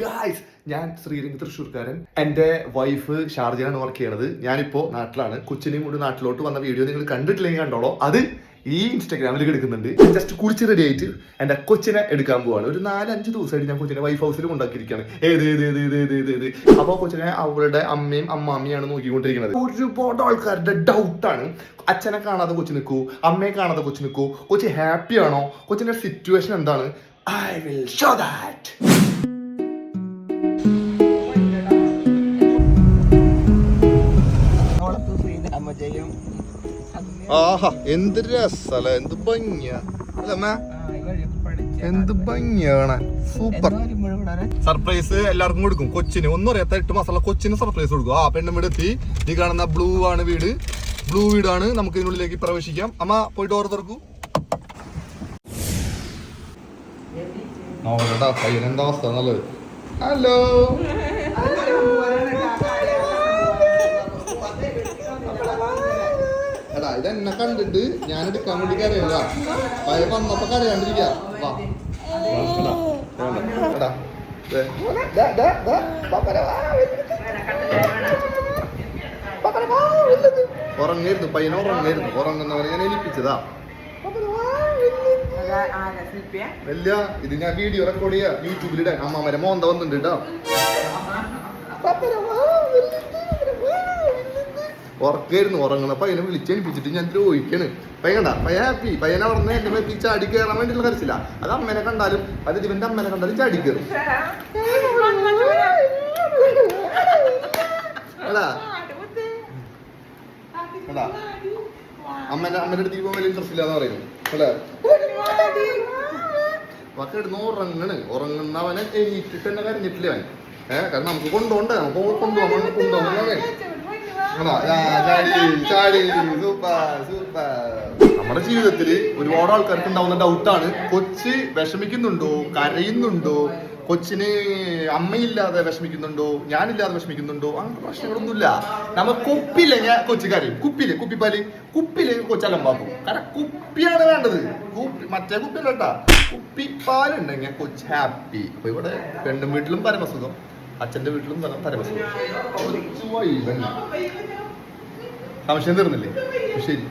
Guys ഞാൻ ശ്രീരംഗ് തൃശ്ശൂർക്കാരൻ. എന്റെ wife ഷാർജയാണ് work ചെയ്യണത്. ഞാനിപ്പോ നാട്ടിലാണ്. കൊച്ചിനെയും കൂടി നാട്ടിലോട്ട് വന്ന വീഡിയോ നിങ്ങൾ കണ്ടിട്ടില്ലെങ്കിൽ കണ്ടോളോ. അത് ഈ ഇൻസ്റ്റാഗ്രാമിൽ എടുക്കുന്നുണ്ട് ജസ്റ്റ് കുളിച്ച് റെഡി ആയിട്ട് എന്റെ കൊച്ചിനെ എടുക്കാൻ പോവാണ്. ഒരു നാലഞ്ച് ദിവസമായിട്ട് ഞാൻ കൊച്ചിനെ വൈഫ് ഹൗസിൽ കൊണ്ടാക്കിയിരിക്കുകയാണ് ഏത് ഏത് ഏത് ഏത് ഏത് ഏത് ഏത്. അപ്പൊ കൊച്ചിനെ അവളുടെ അമ്മയും അമ്മാമ്മയാണ് നോക്കിക്കൊണ്ടിരിക്കുന്നത്. ഒരുപാട് ആൾക്കാരുടെ ഡൗട്ടാണ് അച്ഛനെ കാണാതെ കൊച്ചു നിൽക്കൂ അമ്മയെ കാണാതെ കൊച്ചു നിൽക്കൂ കൊച്ചു ഹാപ്പി ആണോ? കൊച്ചിന്റെ സിറ്റുവേഷൻ എന്താണ്? ഐ വിൽ ഷോ ദാറ്റ് ആഹാ എന്ത് രസല എന്ത് ഭംഗിയ. എന്ത് ഭംഗിയാണ്. സൂപ്പർ. സർപ്രൈസ് എല്ലാവർക്കും കൊടുക്കും. കൊച്ചിന് ഒന്നും അറിയാത്ത എട്ട് മാസമുള്ള കൊച്ചിന് സർപ്രൈസ് കൊടുക്കും. ആ പെണ്ണും വീട് എത്തി. ഈ കാണുന്ന ബ്ലൂ ആണ് വീട്. ബ്ലൂ വീടാണ്. നമുക്ക് ഇതിനുള്ളിലേക്ക് പ്രവേശിക്കാം. അമ്മ പോയിട്ട് ഓർ തുറക്കൂ നോക്കട്ടാ അവസ്ഥ നല്ലത് ഹലോ. എടാ ഇതെന്നെ കണ്ടിട്ട് ഞാൻ എടുക്കാൻ വേണ്ടി കരയല്ല പയ്യ വന്നപ്പോ കരയാണ്ടിരിക്ക. ഉറങ്ങായിരുന്നു പയ്യനെ ഉറങ്ങായിരുന്നു ഉറങ്ങുന്നവരെ ഞാൻ ഏൽപ്പിച്ചതാ. പാപ്പനെ വാ, വരുന്നത്. ഇല്ല ഇത് ഞാൻ വീഡിയോ റെക്കോർഡ് ചെയ്യാ. യൂട്യൂബിലിടാൻ അമ്മാമരെ മോന്ത വന്നിട്ടുണ്ട് കേട്ടോ ഉറക്കായിരുന്നു ഉറങ്ങണ. അതിനെ വിളിച്ചെണിപ്പിച്ചിട്ട് ഞാൻ ദ്രോഹിക്കാണ്. പയ്യണ്ട പയ്യ ഹാപ്പി പയ്യനെ പറഞ്ഞ എന്റെ മേത്തി ചാടി കയറാൻ വേണ്ടിയുള്ള കരച്ചില്ല അത് അമ്മേനെ കണ്ടാലും അത് ഇവന്റെ അമ്മേനെ കണ്ടാലും ചാടി കയറും അമ്മേന്റെ അമ്മേന്റെ അടുത്ത് പോകാൻ വലിയ ഇൻട്രസ്റ്റ് ഇല്ലാന്ന് പറയുന്നു. അല്ലേ കിടന്ന് ഉറങ്ങണ്. ഉറങ്ങുന്നവനെ എണീറ്റിട്ട് തന്നെ കരഞ്ഞിട്ടില്ല അവൻ? ഏഹ് കാരണം നമുക്ക് കൊണ്ടുപോകണ്ടേ? നമുക്ക് കൊണ്ടുപോകാൻ കൊണ്ടുപോകാൻ നമ്മുടെ ജീവിതത്തിൽ ഒരുപാട് ആൾക്കാർക്ക് ഉണ്ടാവുന്ന ഡൗട്ടാണ് കൊച്ച് വിഷമിക്കുന്നുണ്ടോ? കരയുന്നുണ്ടോ? കൊച്ചിന് അമ്മയില്ലാതെ വിഷമിക്കുന്നുണ്ടോ? ഞാനില്ലാതെ വിഷമിക്കുന്നുണ്ടോ? അങ്ങനത്തെ പ്രശ്നങ്ങളൊന്നുമില്ല. നമ്മ കുപ്പിയില്ലെങ്കിൽ കൊച്ചു കരയും. കുപ്പിയിൽ കുപ്പിപ്പാൽ. കുപ്പിയില്ലെങ്കിൽ കൊച്ചലമ്പാക്കും കാരണം കുപ്പിയാണ് വേണ്ടത്. കുപ്പി മറ്റേ കുപ്പിയല്ല കേട്ടാ. കുപ്പിപ്പാലുണ്ടെങ്കിൽ കൊച്ച് ഹാപ്പി അപ്പൊ ഇവിടെ പെണ്ണും വീട്ടിലും പരമസുഖം. അച്ഛന്റെ വീട്ടിലും തരാം വൈബൻ സംശയം തീർന്നില്ലേ? ശരി.